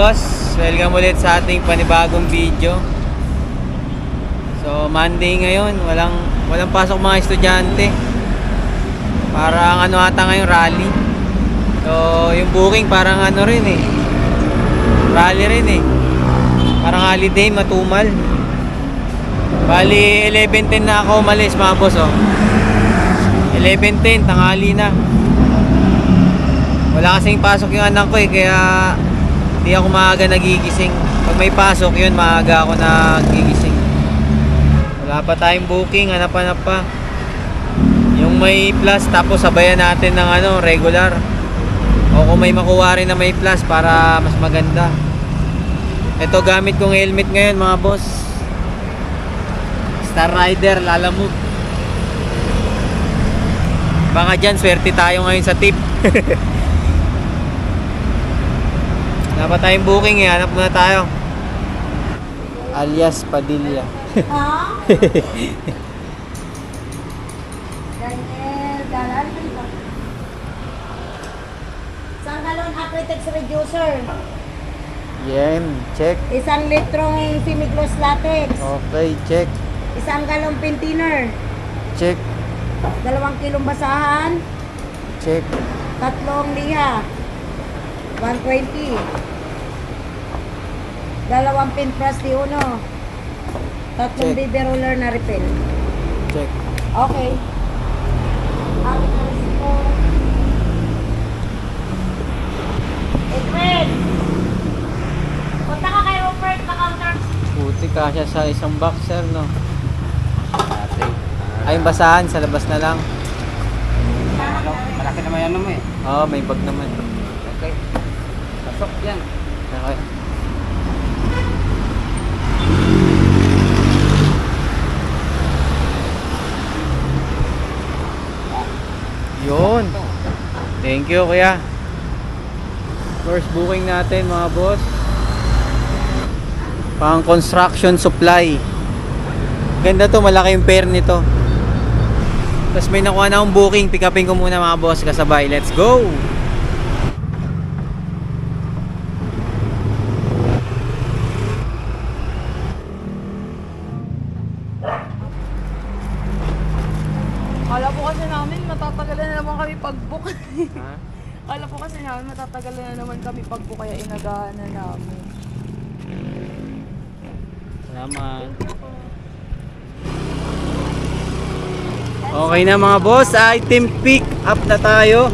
boss? Welcome ulit sa ating panibagong video. So Monday ngayon, walang walang pasok mga estudyante. Parang ano ata ngayon rally. So yung booking parang ano rin eh. Rally rin eh. Parang holiday, matumal. Bali 11.10 na ako umalis mga boss oh. 11.10, tanghali na. Wala kasing pasok yung anak ko eh, kaya hindi ako maaga nagigising. Pag may pasok yun, maaga ako nagigising. Wala pa tayong booking, hanap-hanap pa. Yung may plus, tapos sabayan natin ng ano, regular. O kung may makuha rin na may plus para mas maganda. Ito gamit kong helmet ngayon mga boss. Star Rider, Lalamove. Baka dyan, swerte tayo ngayon sa tip. Dapat tayong booking eh, hanap muna tayo. Alias Padilla. Ha? Daniel, dalan ka dito. Isang galon Acritex reducer. Yan, check. Isang litrong semigloss latex. Okay, check. Isang galon pentiner. Check. Dalawang kilong basahan. Check. Tatlong liha. 120. Dalawang pin press di uno. Tatlong Check. baby roller na refill. Check. Okay. Akin na rin po. Edwin! Punta ka kay Rupert na counter. Puti kasya sa isang boxer, no? Ay, yung basahan, sa labas na lang. Malaki naman yan naman eh. Oo, may bag naman. Pasok yan. Okay. Yun. Thank you, kuya. First booking natin, mga boss. Pang construction supply. Ganda to, malaki yung pair nito. Tapos may nakuha na akong booking. Pick upin ko muna mga boss kasabay. Let's go! Kala po kasi namin matatagalan na naman kami pag-book. Ha? Kala po matatagalan na naman kami pag-book kaya inagahan na namin. Salamat. Okay na mga boss, item pick up na tayo.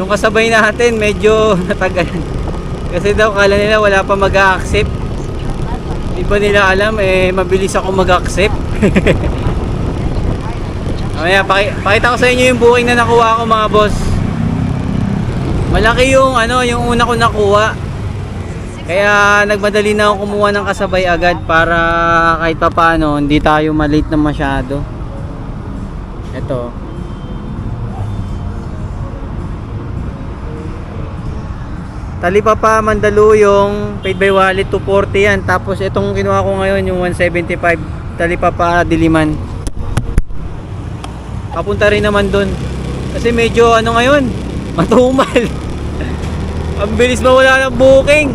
Yung kasabay natin medyo natagal. Kasi daw kala nila wala pa mag-accept. Hindi pa nila alam eh mabilis ako mag-accept. Mamaya, paki pakita ko sa inyo yung booking na nakuha ko mga boss. Malaki yung ano, yung una ko nakuha. Kaya nagmadali na ako kumuha ng kasabay agad para kahit pa paano hindi tayo malate na masyado. Ito. Talipapa Mandaluyong paid by wallet 240 yan. Tapos itong kinuha ko ngayon yung 175 Talipapa Diliman. Papunta rin naman doon. Kasi medyo ano ngayon, matumal. Ang bilis mawala ng booking.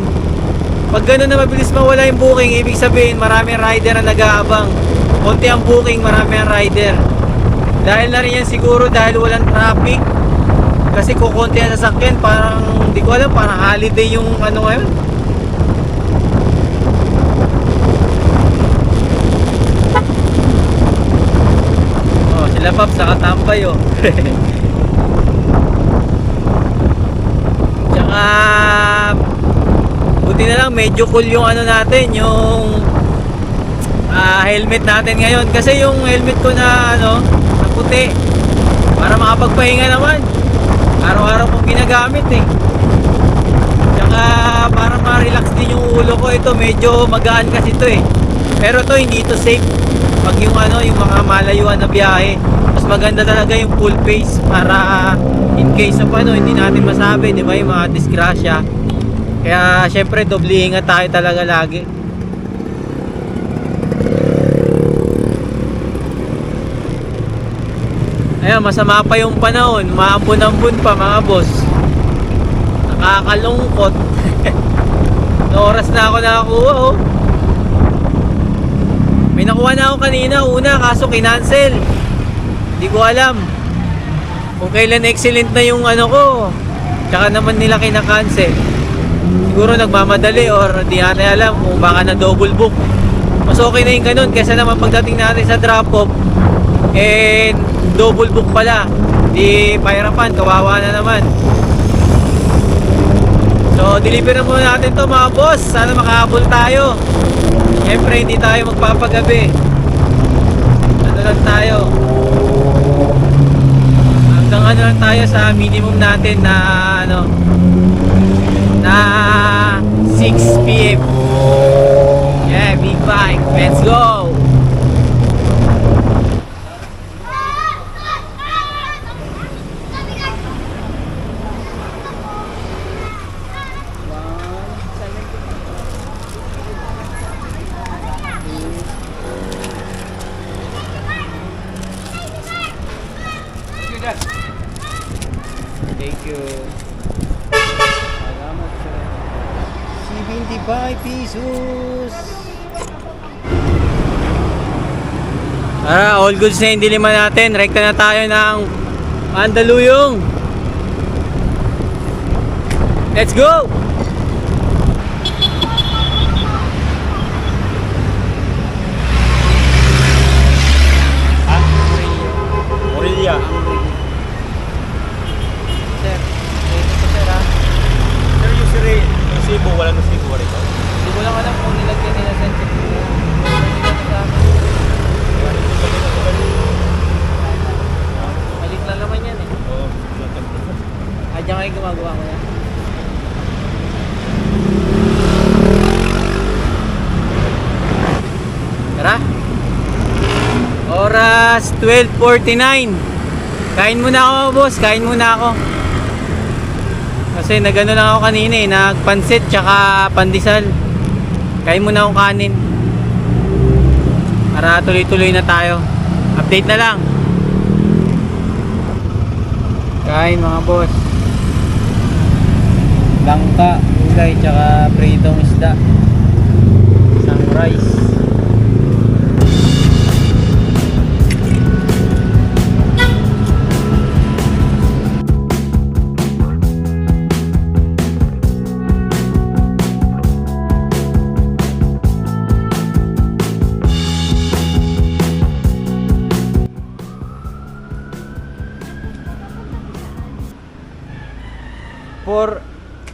Pag gano'n na mabilis mawala yung booking, ibig sabihin maraming rider na nag-aabang. Konti ang booking, marami ang rider. Dahil na rin yan siguro dahil walang traffic. Kasi kukunti ang sasakyan, parang, hindi ko alam, parang holiday yung ano ngayon. Oh, sila Paps, nakatambay oh. Tsaka buti na lang medyo cool yung ano natin, yung ah, helmet natin ngayon kasi yung helmet ko na ano, na puti para makapagpahinga naman. Araw-araw kong ginagamit eh. Tsaka para ma-relax din yung ulo ko ito, medyo magaan kasi ito eh. Pero to hindi ito safe pag yung ano, yung mga malayuan na biyahe. Mas maganda talaga yung full face para in case of ano, hindi natin masabi, di ba, yung mga disgrasya. Kaya syempre doble ingat tayo talaga lagi. Ayan, masama pa yung panahon. Maambon-ambon pa mga boss. Nakakalungkot. na oras na ako nakakuha oh. May nakuha na ako kanina una kaso kinancel. Hindi ko alam. Kung kailan excellent na yung ano ko. Tsaka naman nila kinakancel. Siguro nagmamadali or di natin alam kung baka na double book. Mas okay na yung ganun kesa naman pagdating natin sa drop off eh double book pala. Di pahirapan, kawawa na naman. So, deliver na muna natin to mga boss. Sana makahabol tayo. Siyempre, hindi tayo magpapagabi. Ano lang tayo. Hanggang ano lang tayo sa minimum natin na ano na 6 p.m. Yeah, big bike. Let's go! Thank you. 75 pesos. Tara, all goods na yung diliman natin. Rekta na tayo ng Mandaluyong. Let's go! Morelia. Sir, thank you sir ha. Sir, yung si Ray, yung Cebu, wala na Cebu rito. Hindi ko lang alam kung nilagyan nila sa Malik lang naman yan eh. Oo. Ah, diyan kayo gumagawa ko yan. Tara. Oras 12.49. Kain muna ako boss, kain muna ako. Kasi nagano lang ako kanina eh, nagpansit tsaka pandesal. Kain muna akong kanin. Para tuloy-tuloy na tayo. Update na lang. Kain mga boss. Langka, gulay, tsaka pritong isda. Isang rice.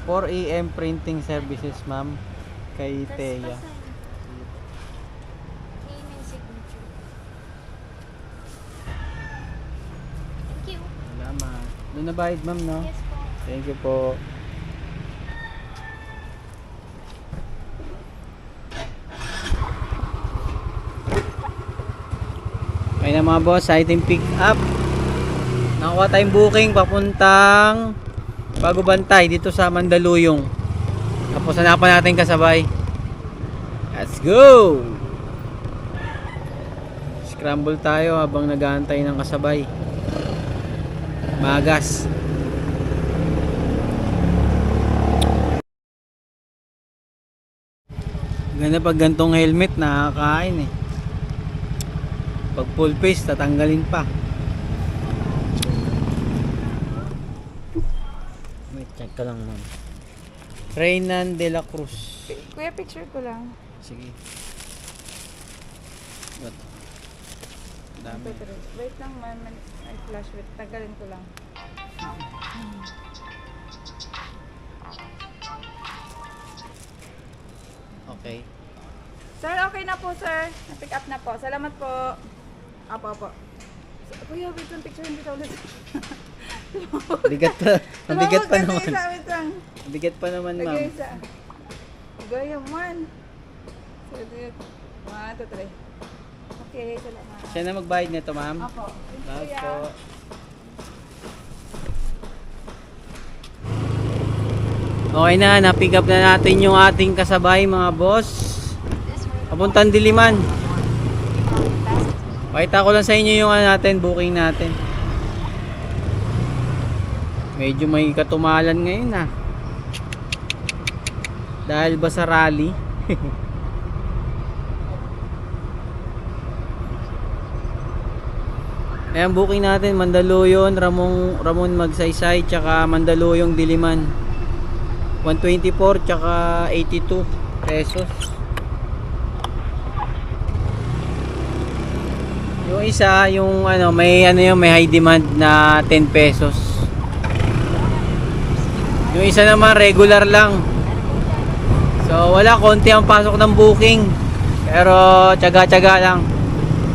4 AM printing services, ma'am, kay Teya. Salamat. Doon na bayad, ma'am, no? Yes po. Thank you po. Okay na mga boss, item pick up. Nakakuha tayong booking papuntang Bago Bantay dito sa Mandaluyong. Tapos hanapan natin kasabay. Let's go! Scramble tayo habang nag-aantay ng kasabay. Magas. Ganda pag gantong helmet nakakain eh. Pag full face tatanggalin pa. Wait, check ka lang ma'am. Reynan de la Cruz. Kuya, picture ko lang. Sige. What? Dami. Wait, lang, man. Ay, flash. Wait, tagalin ko lang. Okay. Sir, okay na po, sir. Na-pick up na po. Salamat po. Apo, apo. Kuya, wait lang, picture hindi ulit. Bigat pa. Mabigat pa naman. Isa, wait lang. Bigat pa naman, ma'am. Lagay isa. Gaya. So, wait. One, two, three. Okay, salamat. Siya na magbayad nito, ma'am. Salamat Kuya. po. Okay na, na-pick up na natin yung ating kasabay mga boss. Papuntang Diliman. Pakita ko lang sa inyo yung ano natin, booking natin. Medyo may katumalan ngayon ah. Dahil ba sa rally? Ayan, booking natin Mandaluyong, Ramon, Ramon Magsaysay, tsaka Mandaluyong Diliman. 124 tsaka 82 pesos. Yung isa, yung ano, may ano yung may high demand na 10 pesos. Yung isa naman regular lang. So wala konti ang pasok ng booking. Pero tiyaga-tiyaga lang.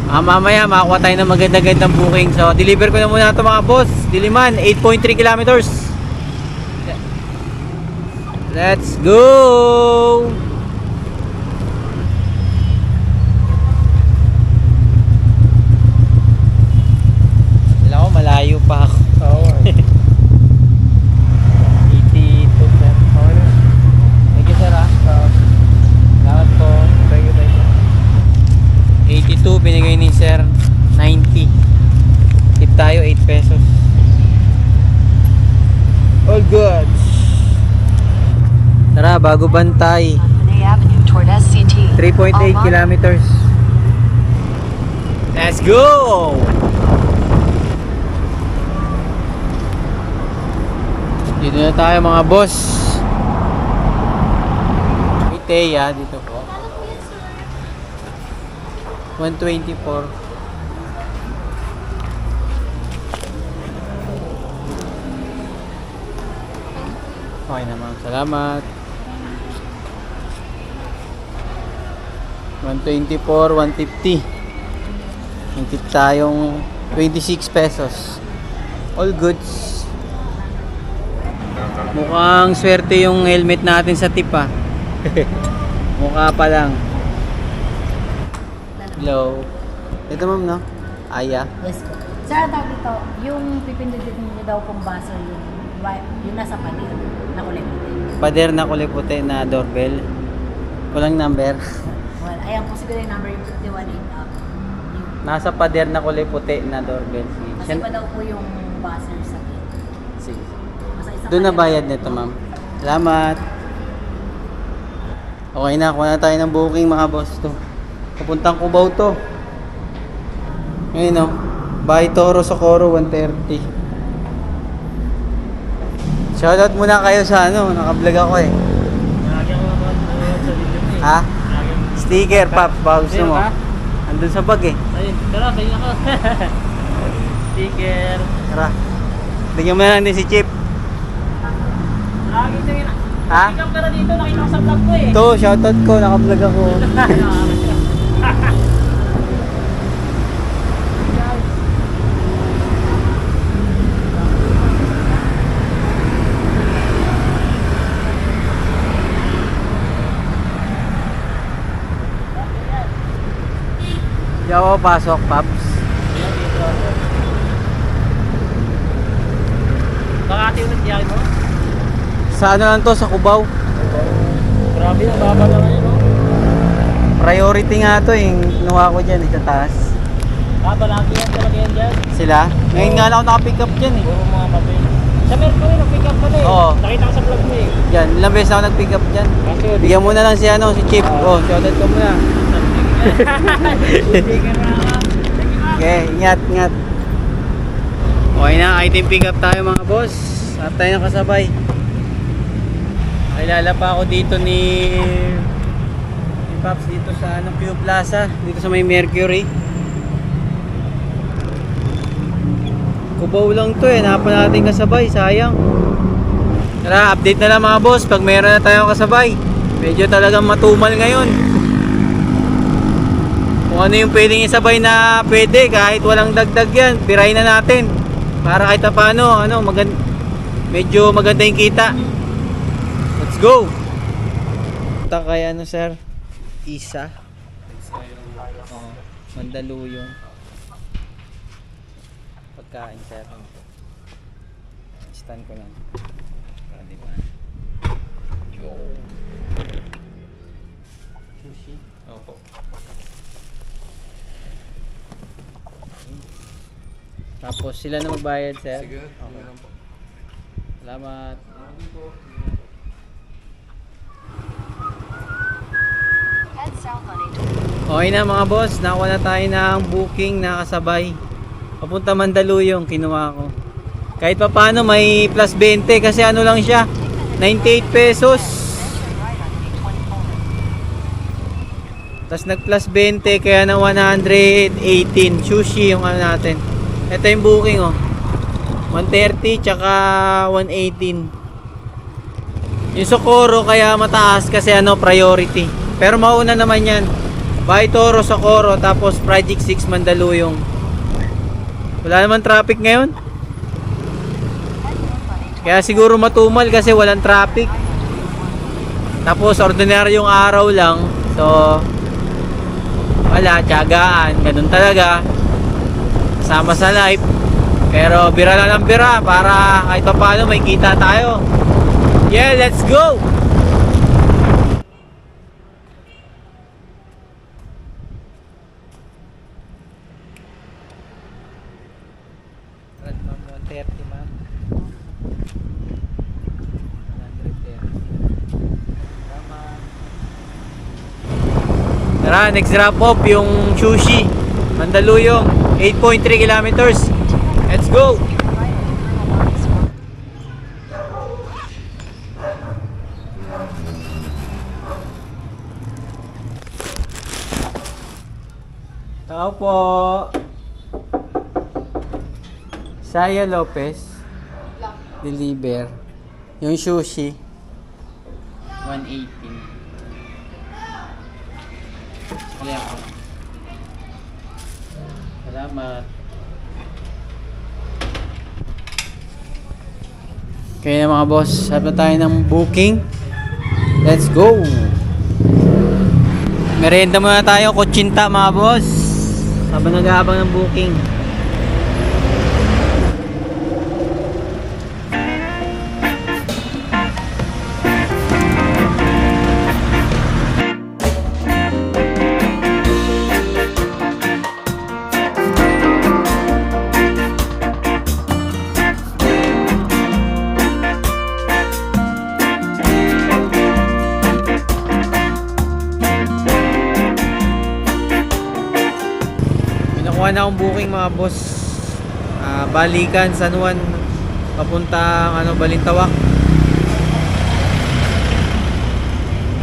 Ah, mamaya makakuha tayo ng maganda-gandang booking. So deliver ko na muna ito mga boss. Diliman, 8.3 kilometers. Let's go! Wala ko, malayo pa ako. Oo. 82 sir. Thank you sir ah. Salamat po. Thank you, thank you. 82 binigay ni sir. 90. Tip tayo 8 pesos. All goods. Bago bantay. Panay Avenue toward SCT. 3.8 All mod- kilometers. Let's go! Dito na tayo mga boss. Iteya dito po. 124. Okay naman. Salamat. 124, 150. Yung tip tayong 26 pesos. All goods. Mukhang swerte yung helmet natin sa tip ah. Mukha pa lang. Hello. Ito ma'am no? Aya. Yes po. Sir, ang tawag dito, yung pipindutin niyo daw kung buzzer yung, yung nasa palir na kulay puti. Pader na kulay puti na doorbell. Walang number. Well, ayan po siguro yung number yung 51 in up. Yung, Nasa pader na kulay puti na doorbell. kasi Sige. pa daw po yung buzzer sa gate. Sige. Basta isang Doon na bayad nito, ma'am. Salamat. Okay na, kuha na tayo ng booking mga boss to. Papuntang Cubao to. Ngayon oh. Bay Toro Socorro 130. Shoutout muna kayo sa ano, naka-vlog ako eh. Ha? Sticker, Pap, baka gusto mo. Andun sa bag eh. Ayun, tara, sa'yo ako. Sticker. Tara. Bigyan mo na lang din si Chip. Lagi yun. Ha? Ikaw ka na dito, nakita ko sa vlog ko eh. Ito, shoutout ko, naka-vlog ako. Di ako pasok, Paps. Baka ate yung nagtiyakin mo? Sa ano lang to, sa Cubao. Grabe, ang baba naman yun. oh. Priority nga to, yung kinuha ko dyan, eh, sa taas. Baba lagi yan talaga yan dyan. Sila? Ngayon nga lang ako nakapick up dyan eh. Puro mga papel. Sa Mercury, nag-pick up ka na eh. Oo. Nakita ko sa vlog mo eh. Yan, ilang beses na ako nag-pick up dyan. Kasi Bigyan mo na lang si ano, si Chip. Oh, shoutout ko muna. Na. Okay, ingat, ingat. Okay na, item pick up tayo mga boss. At tayo nakasabay. Nakilala pa ako dito ni ni Paps dito sa ano, Q Plaza, dito sa may Mercury. Kubaw lang to eh, napa natin kasabay, sayang. Tara, update na lang mga boss pag mayroon na tayong kasabay. Medyo talagang matumal ngayon. Kung ano yung pwedeng isabay na pwede kahit walang dagdag yan, piray na natin. Para kahit pa paano, ano, magan medyo maganda yung kita. Let's go! Punta kay ano sir? Isa. Oo, Mandaluyong. Pagkain sir. Stand ko lang. Para di ba? Sushi? Opo. Tapos sila na magbayad, sir? Sige, okay. Salamat. South on A Okay na mga boss, nakuha na tayo ng booking na kasabay. Papunta Mandaluyong, kinuha ko. Kahit pa paano may plus 20 kasi ano lang siya, 98 pesos. right on A24. Tapos nag plus 20 kaya na 118 sushi yung ano natin. Ito yung booking oh. 130 tsaka 118. Yung Socorro kaya mataas kasi ano priority. Pero mauna naman yan. Bay Toro Socorro tapos Project 6 Mandaluyong. Wala naman traffic ngayon. Kaya siguro matumal kasi walang traffic. Tapos ordinaryong araw lang. So wala, tiyagaan. Ganun talaga. Sama sa life. Pero bira lang ng bira para kahit pa paano may kita tayo. Yeah, let's go! Ma'am, 130 ma'am. 130. Tama. Tara, next drop off yung sushi. Mandaluyong, 8.3 kilometers. Let's go! Tao po. Saya Lopez. Deliver. Yung sushi. 118. Kaya ako. Salamat. Kaya mga boss, sabi tayo ng booking. Let's go! Merienda muna tayo, kutsinta mga boss. Habang nag-aabang ng booking. Na akong booking mga boss. Ah, balikan San Juan papuntang ano Balintawak.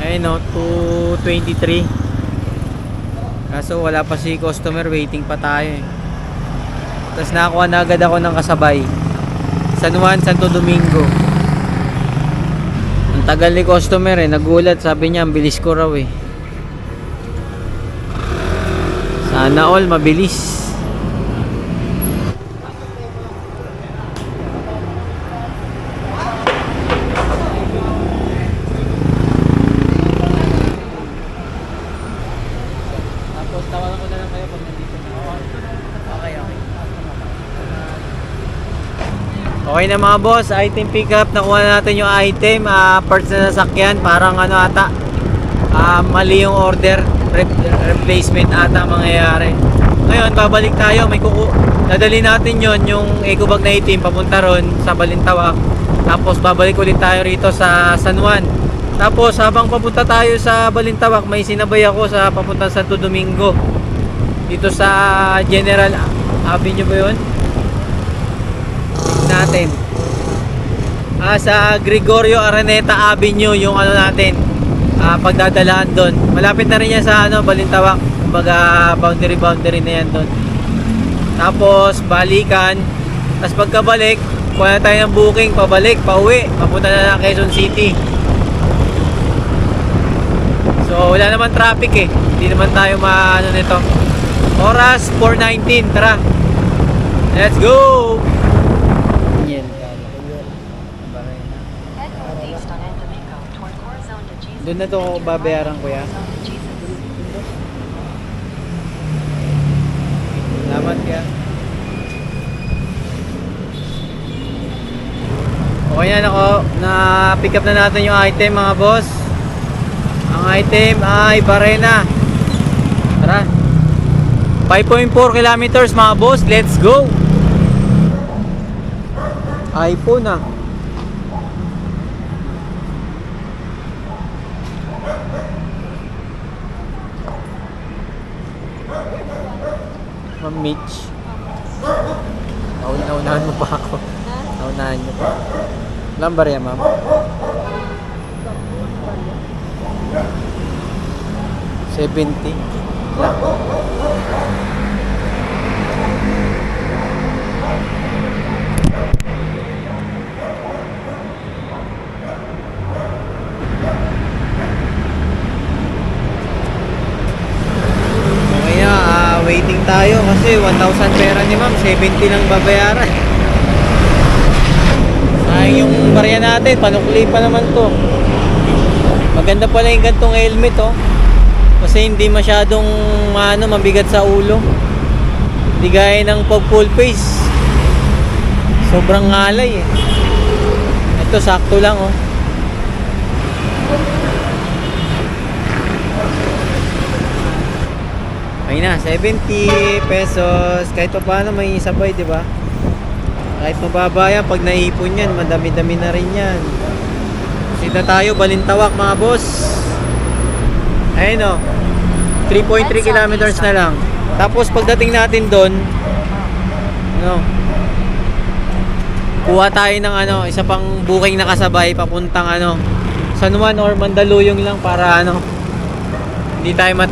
Ayun no, 223. Kaso wala pa si customer, waiting pa tayo eh. Tapos nakakuha na agad ako ng kasabay. San Juan, Santo Domingo. Ang tagal ni customer eh, nagulat. Sabi niya, ang bilis ko raw eh. Sana all mabilis. Tapos tawagan ko na lang kayo pag nandito na ako. Okay, okay. Okay na mga boss, item pickup. Nakuha na natin yung item. ah parts na nasakyan. Parang ano ata. ah mali yung order. Re- replacement ata mangyayari. Ngayon, babalik tayo. May kuku... Nadali natin yon yung eco bag na itim papunta ron sa Balintawak. Tapos babalik ulit tayo rito sa San Juan. Tapos habang papunta tayo sa Balintawak, may sinabay ako sa papunta sa Santo Domingo. Dito sa General Avenue ba yun? Natin. Ah, sa Gregorio Araneta Avenue yung ano natin. Ah, pagdadalaan doon. Malapit na rin yan sa ano, Balintawak. Kumbaga boundary boundary na yan doon. Tapos balikan. Tapos pagkabalik, kuha na tayo ng booking pabalik, pauwi. Papunta na ng Quezon City. So wala naman traffic eh. Hindi naman tayo maano nito. Oras 4:19. Tara. Let's go. Doon na to ako babayaran kuya. Salamat kaya. Okay yan ako. Na-pick up na natin yung item mga boss. Ang item ay Barena. Tara. 5.4 kilometers mga boss. Let's go. iPhone ah. Mitch. Nauna-unahan mo pa ako. Naunahan niyo pa. Lambar yan, ma'am. Seventy. Okay na, ah, waiting tayo kasi 1,000 pera ni ma'am, 70 lang babayaran. Sayang yung barya natin, panukli pa naman to. Maganda pala yung gantong helmet oh. Kasi hindi masyadong ano, mabigat sa ulo. Hindi gaya ng pag full face. Sobrang ngalay eh. Ito sakto lang oh. Ayun na, 70 pesos. Kahit pa paano may sabay, di ba? Kahit mababa yan, pag naipon yan, madami-dami na rin yan. Sita tayo, balintawak mga boss. Ayun o. 3.3 kilometers na lang. Tapos pagdating natin doon, ano, kuha tayo ng ano, isa pang booking na kasabay papuntang ano, San Juan or Mandaluyong lang para ano, di tayo mat,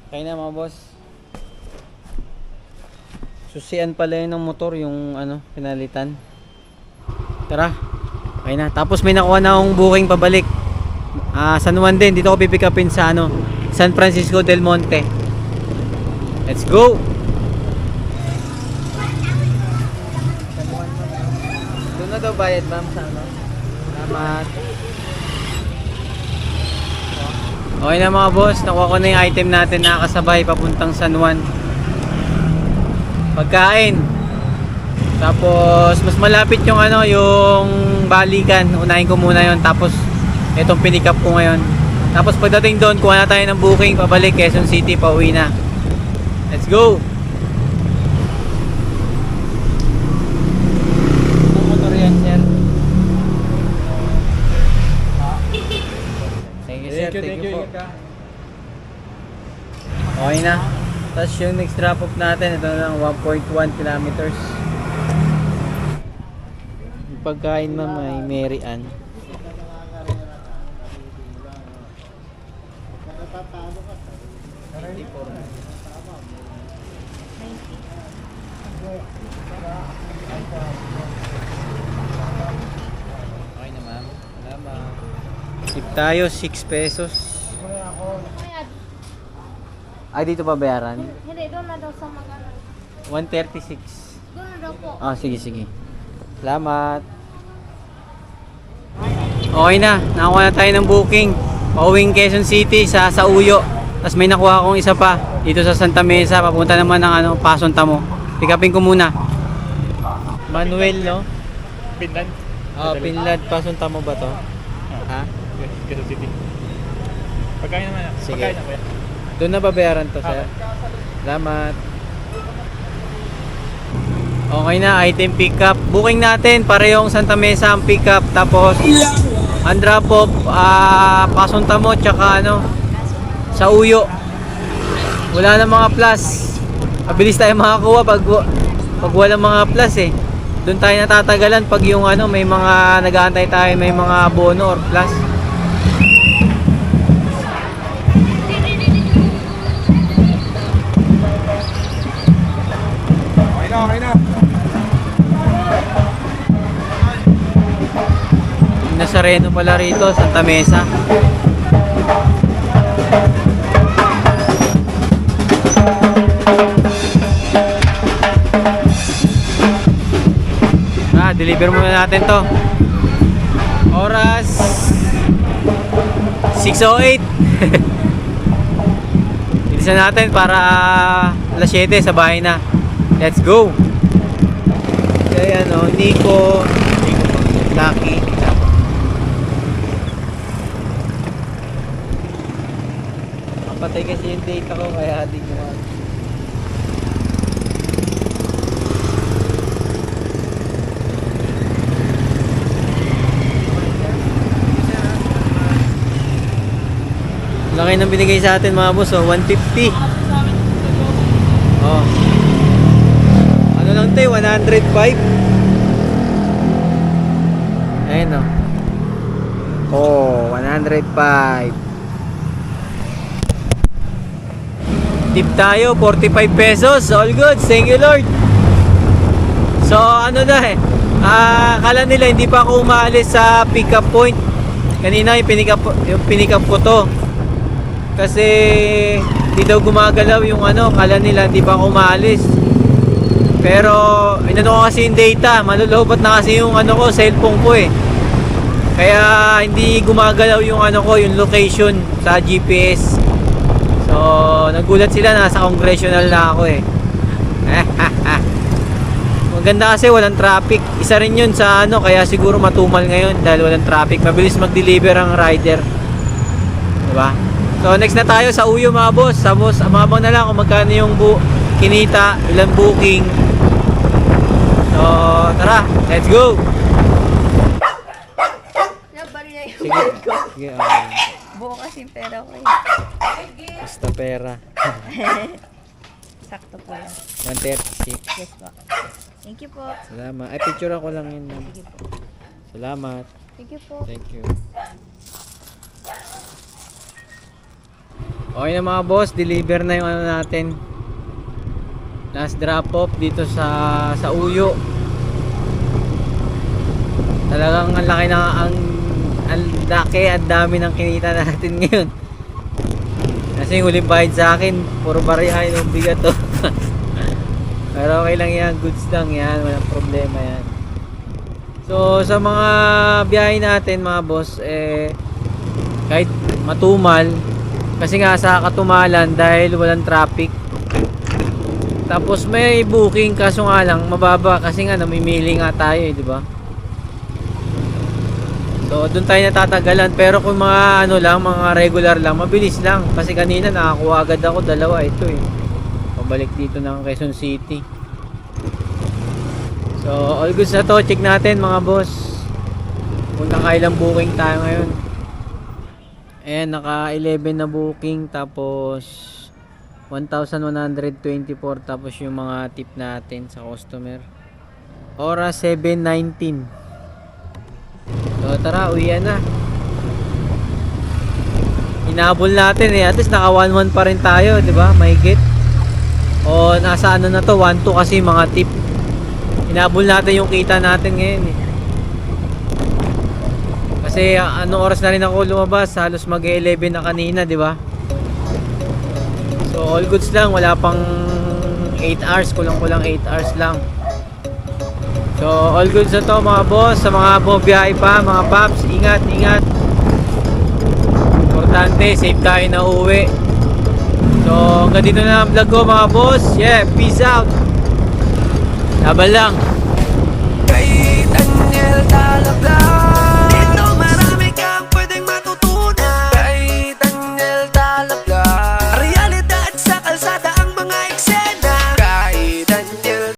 Okay na mga boss. Susian pala yun ng motor yung ano, pinalitan. Tara. Okay na. Tapos may nakuha na akong booking pabalik. Ah, San Juan din. Dito ako pipick upin sa ano, San Francisco del Monte. Let's go. Doon na daw bayad ma'am sa ano. Salamat. Okay na mga boss, nakuha ko na yung item natin na kasabay papuntang San Juan. Pagkain. Tapos mas malapit yung ano, yung balikan. Unahin ko muna 'yon tapos itong pinick up ko ngayon. Tapos pagdating doon, kuha na tayo ng booking pabalik Quezon City, pauwi na. Let's go. Ang motor yan, sir. Thank you, sir. Thank you, po. Okay na. Tapos yung next drop off natin, ito na lang 1.1 kilometers. Yung pagkain man may Mary Ann. Okay na ma'am. Salamat. Tip tayo, 6 pesos. Ay, dito pa bayaran? Hindi, doon na daw sa magano. 136. Doon na daw po. Ah, sige, sige. Salamat. Okay na, nakakuha na tayo ng booking. Pauwing Quezon City sa Sauyo. Tapos may nakuha akong isa pa dito sa Santa Mesa. Papunta naman ng ano, Pason Tamo. Pick upin ko muna. Manuel, no? Pinland. Oh, Pinlad, Pason Tamo ba to? Ha? Quezon City. Pagkain naman. Sige. Pagkain na ba yan? Doon na babayaran to, sir. Salamat. Okay na, item pickup. Booking natin, parehong Santa Mesa ang pickup. Tapos, ang drop off, ah, pasunta mo, tsaka ano, sa uyo. Wala na mga plus. Mabilis tayo makakuha pag, pag wala mga plus eh. Doon tayo natatagalan pag yung ano, may mga nag-aantay tayo, may mga bono or plus. Nazareno pala rito, Santa Mesa. Ah, deliver muna natin to. Oras 6.08. Isa natin para alas 7 sa bahay na. Let's go! Kaya ano, Nico, Lucky. Kapatay kasi yung data ko kaya di ko Laki ng binigay sa atin mga boss, oh, 150. Oh. Ano lang 'to, eh, 105. Ayun oh. Oh, 105. Tip tayo, 45 pesos. All good. Thank you, Lord. So, ano na eh. Ah, kala nila hindi pa ako umaalis sa pick-up point. Kanina yung pinik up, yung pinik up ko to. Kasi hindi daw gumagalaw yung ano, kala nila hindi pa ako umaalis. Pero inano ko kasi yung data, malulobot na kasi yung ano ko, cellphone ko eh. Kaya hindi gumagalaw yung ano ko, yung location sa GPS. So, nagulat sila nasa congressional na ako eh. Maganda kasi walang traffic. Isa rin yun sa ano, kaya siguro matumal ngayon dahil walang traffic. Mabilis mag-deliver ang rider. Diba? So, next na tayo sa Uyo mga boss. Sa boss, amabang na lang kung magkano yung bu kinita, ilang booking. So, tara, let's go! Sige, sige, okay. Buo kasi yung pera ko eh. Pera. Sakto po yan. 136. Yes po. Thank you po. Salamat. Ay, picture ako lang yun. ma'am. Sige po. Salamat. Thank you po. Thank you. Okay na mga boss, deliver na yung ano natin. Last drop off dito sa sa Uyo. Talagang ang laki na ang ang laki at dami ng kinita natin ngayon. Kasi huling bayad sa akin, puro bariyahin yung bigat to. Pero okay lang yan, goods lang yan, walang problema yan. So sa mga biyahe natin mga boss eh kahit matumal kasi nga sa katumalan dahil walang traffic. Tapos may booking kaso nga lang mababa kasi nga namimili nga tayo eh, di ba? So doon tayo natatagalan pero kung mga ano lang, mga regular lang, mabilis lang kasi kanina nakakuha agad ako dalawa ito eh. Pabalik dito ng Quezon City. So, all goods na to. Check natin mga boss. Kung nakailang booking tayo ngayon. Ayan, naka 11 na booking. Tapos, 1,124. Tapos yung mga tip natin sa customer. Oras 7.19. So, tara, uwian na. Inabol natin eh. At least naka 1-1 pa rin tayo, di ba? May get. O, nasa ano na to? 1-2 kasi mga tip. Inabol natin yung kita natin ngayon eh. Kasi ano oras na rin ako lumabas, halos mag-11 na kanina, di ba? So all goods lang, wala pang 8 hours, kulang-kulang 8 hours lang. So all goods na to mga boss, sa mga bobiyahe pa, mga paps, ingat, ingat. Importante, safe tayo na uwi. So hanggang dito na ang vlog ko mga boss. Yeah, peace out. Laban lang.